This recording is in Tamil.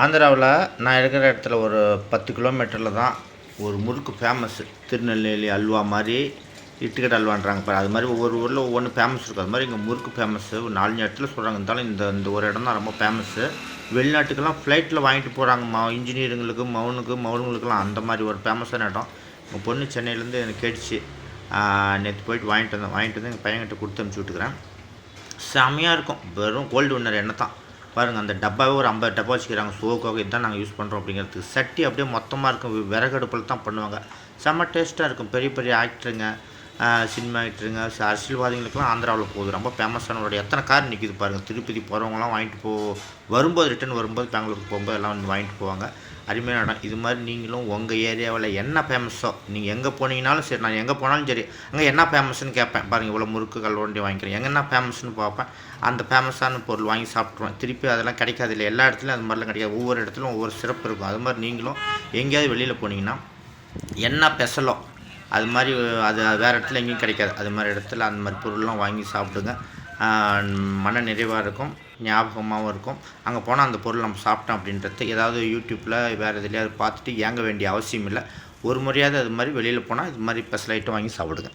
ஆந்திராவில் நான் இருக்கிற இடத்துல ஒரு பத்து கிலோமீட்டரில் தான் ஒரு முறுக்கு ஃபேமஸ்ஸு திருநெல்வேலி அல்வா மாதிரி இட்டுக்கடை அல்வான்றாங்க பாரு. அது மாதிரி ஒவ்வொரு ஊரில் ஒவ்வொன்று ஃபேமஸ் இருக்கும். அது மாதிரி இங்கே முறுக்கு ஃபேமஸ்ஸு ஒரு நாலஞ்சு இடத்துல சொல்கிறாங்க இருந்தாலும் இந்த இந்த ஒரு இடம் தான் ரொம்ப ஃபேமஸ்ஸு வெளிநாட்டுக்கெல்லாம் ஃப்ளைட்டில் வாங்கிட்டு போகிறாங்க மா இன்ஜினியருங்களுக்கு மவுனுக்கு மவுனுங்களுக்குலாம் அந்த மாதிரி ஒரு ஃபேமஸான இடம். உங்கள் பொண்ணு சென்னையிலேருந்து எனக்கு கேட்டுச்சு. நேற்று போயிட்டு வாங்கிட்டு வந்தேன். வாங்கிட்டு வந்து எங்கள் பையன்கிட்ட கொடுத்து அனுப்பிச்சி விட்டுக்கிறேன். செம்மையாக இருக்கும். வெறும் கோல்டு வின்னர் எண்ணெய் தான். பாருங்கள் அந்த டப்பாவே ஒரு ஐம்பது டப்பா வச்சுக்கிறாங்க. சோக்காக இதுதான் நாங்கள் யூஸ் பண்ணுறோம் அப்படிங்கிறதுக்கு சட்டி அப்படியே மொத்தமாக இருக்கும். விறகடுப்பில் தான் பண்ணுவாங்க. செம்ம டேஸ்ட்டாக இருக்கும். பெரிய பெரிய ஆக்டருங்க சினிமா ஆக்டருங்க ச- அரசியல்வாதிகளுக்கெல்லாம் ஆந்திராவில் போகுது. ரொம்ப ஃபேமஸான எத்தனை கார் நிற்கிது பாருங்கள் திருப்பதி போகிறவங்களாம் வாங்கிட்டு போ வரும்போது ரிட்டர்ன் வரும்போது பெங்களூருக்கு போகும்போது எல்லாம் வந்து வாங்கிட்டு போவாங்க. அருமையான இடம். இது மாதிரி நீங்களும் உங்கள் ஏரியாவில் என்ன ஃபேமஸோ நீங்கள் எங்கே போனீங்கனாலும் சரி நான் எங்கே போனாலும் சரி அங்கே என்ன ஃபேமஸ்னு கேட்பேன். பாருங்கள் இவ்வளோ முறுக்கு கல்வண்டி வாங்கிக்கிறேன். எங்கே என்ன ஃபேமஸ்னு பார்ப்பேன். அந்த ஃபேமஸான பொருள் வாங்கி சாப்பிட்ருவேன் திருப்பி அதெல்லாம் கிடைக்காது இல்லை. எல்லா இடத்துலையும் அது மாதிரிலாம் கிடைக்காது. ஒவ்வொரு இடத்துலையும் ஒவ்வொரு சிறப்பு இருக்கும். அது மாதிரி நீங்களும் எங்கேயாவது வெளியில் போனீங்கன்னா என்ன பெசலோ அது மாதிரி அது வேறு இடத்துல எங்கேயும் கிடைக்காது. அது மாதிரி இடத்துல அந்த மாதிரி பொருள்லாம் வாங்கி சாப்பிடுங்க. மன நிறைவாக இருக்கும் ஞாபகமாகவும் இருக்கும். அங்கே போனால் அந்த பொருள் நம்ம சாப்பிட்டோம் அப்படின்றது ஏதாவது யூடியூப்பில் வேறு எதுலையாவது பார்த்துட்டு ஏங்க வேண்டிய அவசியம் இல்லை. ஒரு முறையாவது அது மாதிரி வெளியில் போனால் இது மாதிரி ஸ்பெஷல் ஐட்டம் வாங்கி சாப்பிடுங்க.